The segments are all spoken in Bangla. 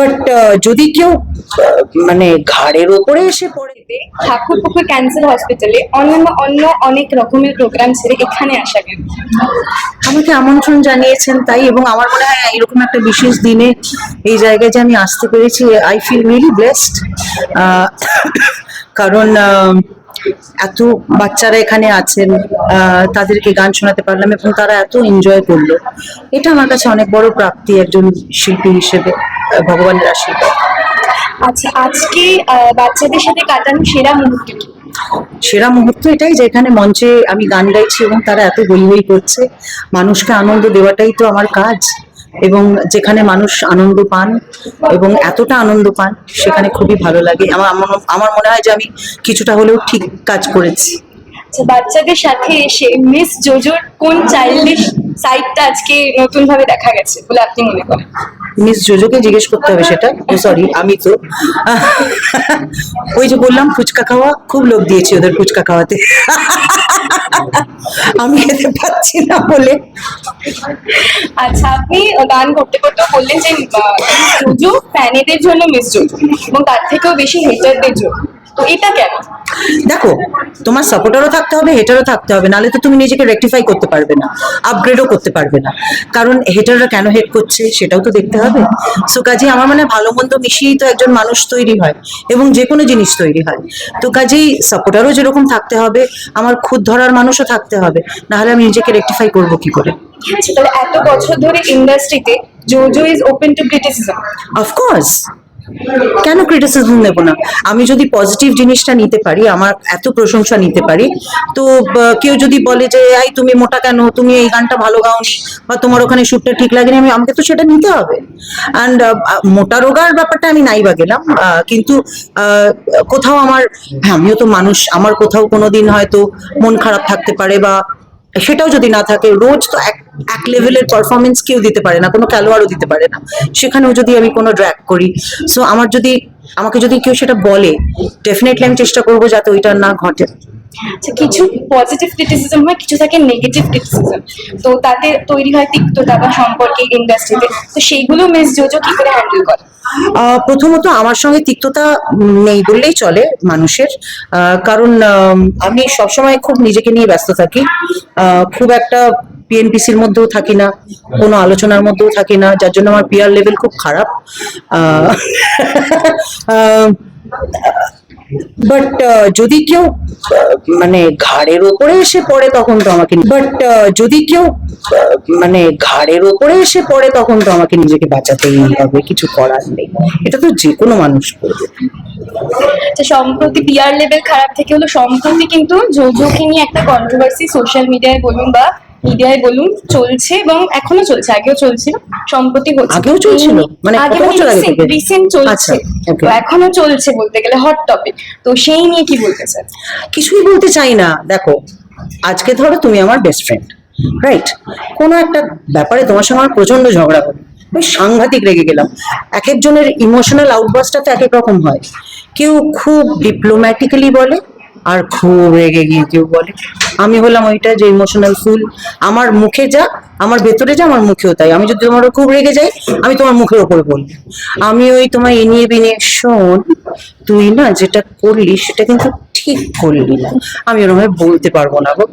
বাট যদি কেউ মানে ঘাড়ের ওপরে এসে পড়ে ঠাকুরপুকুর ক্যান্সার হসপিটালে অন্যান্য অন্য অনেক রকমের প্রোগ্রাম ছেড়ে এখানে আসা কেন আমাকে আমন্ত্রণ জানিয়েছেন তাই এবং আমার মনে হয় এরকম একটা বিশেষ দিনে এই জায়গায় যে আমি আসতে পেরেছি আই ফিল রিয়েলি ব্লেসড কারণ এত বাচ্চারা এখানে আছেন তাদেরকে গান শোনাতে পারলাম এবং তারা এত এনজয় করল। এটা আমার কাছে অনেক বড় প্রাপ্তি একজন শিল্পী হিসেবে ভগবানের আশীর্বাদ। আচ্ছা আজকে বাচ্চাদের সাথে কাটানো সেরা মুহূর্ত কি? সেরা মুহূর্ত এটাই যে এখানে মঞ্চে আমি গান গাইছি এবং তারা এত বই বই করছে। মানুষকে আনন্দ দেওয়াটাই তো আমার কাজ। এবং যেখানে মানুষ আনন্দ পান এবং এতটা আনন্দ পান সেখানে খুবই ভালো লাগে। আমার আমার- মনে হয় যে আমি কিছুটা হলেও ঠিক কাজ করেছি। আচ্ছা বাচ্চাদের সাথে এসে মিস জোজোর কোন চাইল্ডিশ সাইডটা আজকে নতুন ভাবে দেখা গেছে বলে আপনি মনে করেন? মিস জোজোকে জিজ্ঞেস করতে হবে সেটা। ও সরি আমি তো। ওই যে বললাম ফুচকা খাওয়া খুব লোভ দিয়েছি ওদের ফুচকা খাওয়াতে। আমি খেতে পাচ্ছি না বলে। আচ্ছা আপনি গান করতে করতে বললেন যে জুজু ফ্যানেদের জন্য মিস জুজু এবং তার থেকেও বেশি হেটারদের জন্য। তো এটা কেন? দেখো তোমার সাপোর্টারও থাকতে হবে হেটারও থাকতে হবে নাহলে তো তুমি নিজেকে রেকটিফাই করতে পারবে না আপগ্রেডও করতে পারবে না। কারণ হেটাররা কেন হেট করছে সেটাও তো দেখতে হবে। সো কাজে আমার মানে ভালো মন্দ মিশিয়েই তো একজন মানুষ তৈরি হয় এবং যে কোনো জিনিস তৈরি হয়। তো কাজেই সাপোর্টারও যেরকম থাকতে হবে আমার খুদ ধরার মানুষও থাকতে হবে নাহলে আমি নিজেকে রেকটিফাই করব কি করে? এত বছর ধরে ইন্ডাস্ট্রিতে Jojo is open to criticism of course কেন ক্রিটিসিজম নেব না? আমি যদি পজিটিভ জিনিসটা নিতে পারি, আমার এত প্রশংসা নিতে পারি, তো কেউ যদি বলে যে আই তুমি মোটা কেন? তুমি এই গানটা ভালো গাওনি বা তোমার ওখানে সুরটা ঠিক লাগেনি। আমি, আমাকে তো সেটা নিতে হবে। অ্যান্ড মোটা রোগার ব্যাপারটা আমি নাই বা গেলাম। কিন্তু কোথাও আমার হ্যাঁ আমিও তো মানুষ, আমার কোথাও কোনোদিন হয়তো মন খারাপ থাকতে পারে বা সেটাও যদি না থাকে, রোজ তো এক এক লেভেলের পারফরমেন্স কেউ দিতে পারে না, কোনো খেলোয়াড়ও দিতে পারে না। সেখানেও যদি আমি কোনো ড্র্যাক করি সো আমার যদি, আমাকে যদি কেউ সেটা বলে ডেফিনেটলি আমি চেষ্টা করব যাতে ওইটা না ঘটে। কিছু পজিটিভ ক্রিটিসিজম হয়, কিছু থাকে নেগেটিভ ক্রিটিসিজম তো তাতে তৈরি হয় তিক্ততা বা সম্পর্কে ইন্ডাস্ট্রিতে তো সেইগুলো মিস জোজো কি করে হ্যান্ডেল করে? প্রথমত আমার সঙ্গে তিক্ততা নেই বললেই চলে মানুষের। কারণ আমি সবসময় খুব নিজেকে নিয়ে ব্যস্ত থাকি। খুব একটা পিএনপিসির মধ্যেও থাকি না, কোনো আলোচনার মধ্যেও থাকি না, যার জন্য আমার পিয়ার লেভেল খুব খারাপ। বাট যদি কেউ আহ, মানে ঘাড়ের ওপরে এসে পড়ে তখন তো আমাকে বাট যদি কেউ মানে ঘাড়ের ওপরে এসে পড়ে তখন তো আমাকে নিজেকে বাঁচাতেই হবে কিছু করার নেই। এটা তো যে কোনো মানুষ করবে। সম্প্রতি পিআর লেভেল খারাপ থেকে হলো সম্প্রতি কিন্তু জোজোকে নিয়ে একটা কন্ট্রোভার্সি সোশ্যাল মিডিয়ায় বলুন বা মিডিয়ায় বলুন চলছে এবং এখনও চলছে আগেও চলছিল সম্প্রতি হচ্ছে। আগেও চলছিল? মানে আগে? রিসেন্ট চলছে। আচ্ছা, তো এখনও চলছে বলতে গেলে হট টপিক তো সেই নিয়ে কি বলতে চান? কিছুই বলতে চাই না। দেখো আজকে ধরো তুমি আমার বেস্ট ফ্রেন্ড রাইট কোনো একটা ব্যাপারে তোমার সঙ্গে আমার প্রচণ্ড ঝগড়া হলো আমি সাংঘাতিক রেগে গেলাম। এক একজনের ইমোশনাল আউটবাস্টটা তো এক এক রকম হয়। কেউ খুব ডিপ্লোম্যাটিক্যালি বলে আর খুব রেগে গিয়ে কেউ বলে। আমি হলাম ওইটা যে ইমোশনাল ফুল। আমার মুখে যা, আমার ভেতরে যা, আমার মুখেও তাই। আমি যদি তোমার খুব রেগে যাই, আমি তোমার মুখের ওপরে বলব। আমি ওই তোমার এনিয়ে বিনিয়ে শোন, তুই না যেটা করলি, সেটা কিন্তু ঠিক করলি না। আমি ওরকম বলতে পারব না গো।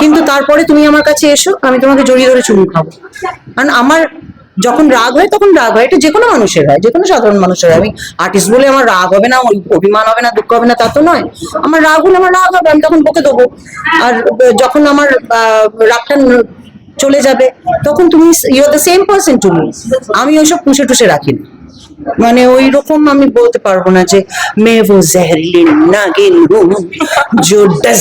কিন্তু তারপরে তুমি আমার কাছে এসো, আমি তোমাকে জড়িয়ে ধরে চুমু খাব। কারণ আমার যখন রাগ হয়, তখন রাগ হয়। এটা যে কোনো মানুষের হয় যে কোনো সাধারণ মানুষের হয়। আমি আর্টিস্ট বলে আমার রাগ হবে না অভিমান হবে না, দুঃখ হবে না, তা তো নয়। আমার রাগ হলে আমার রাগ হবে, আমি তখন বকে দেবো। আর যখন আমার রাগটা চলে যাবে, তখন তুমি you are the same person to me আমি ওইসব পুষে টুষে রাখি না। মানে ওই রকম আমি বলতে পারব না যে মে ও না গেল হুম জো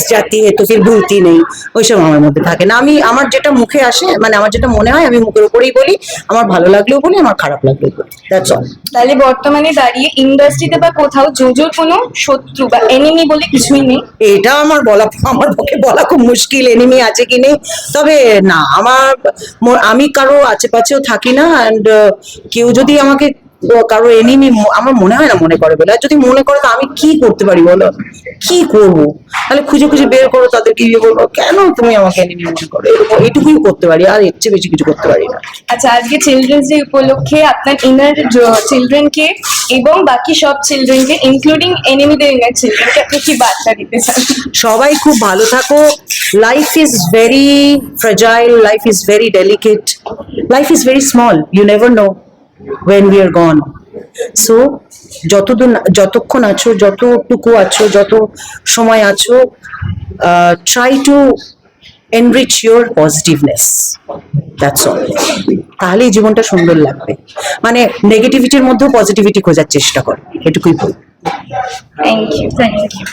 জাতি হে তো ভুলতি নেই। ওইসব আমার মধ্যে থাকে না। আমি আমার যেটা মুখে আসে মানে আমার যেটা মনে হয় আমি মুখের উপরেই বলি আমার ভালো লাগলেও বলি আমার খারাপ লাগলেও বলি। দ্যাটস অল তাহলে বর্তমানে দাঁড়িয়ে ইন্ডাস্ট্রিতে বা কোথাও জোজোর কোনো শত্রু বা এনিমি বলে কিছুই নেই? এটা আমার বলা আমার পক্ষে বলা খুব মুশকিল এনিমি আছে কি নেই? তবে না আমার আমি কারও আশেপাশেও থাকি না অ্যান্ড কেউ যদি আমাকে কারও এনিমি আমার মনে হয় না মনে করে বলে। যদি মনে করে তো আমি কি করতে পারি বলো? কি করব? তাহলে খুঁজে খুঁজে বের করো তাদেরকে গিয়ে বলব কেন তুমি আমাকে এনিমি মনে করো? এরকম এইটুকুই করতে পারি আর এর চেয়ে বেশি কিছু করতে পারি না। আচ্ছা আজকে চিলড্রেন্স ডে উপলক্ষে আপনার ইনার চিলড্রেনকে এবং বাকি সব চিলড্রেনকে ইনক্লুডিং এনিমিদের ইনার চিলড্রেনকে আপনি কি বার্তা দিতে চান? সবাই খুব ভালো থাকো। Life is very fragile life is very delicate life is very small you never know when we are gone so যতদিন, যতক্ষণ আছো, যতটুকু আছো, যত সময় আছো try to enrich your positiveness that's all তাহলেই জীবনটা সুন্দর লাগবে। মানে নেগেটিভিটির মধ্যেও পজিটিভিটি খোঁজার চেষ্টা কর। এটুকুই বল। Thank you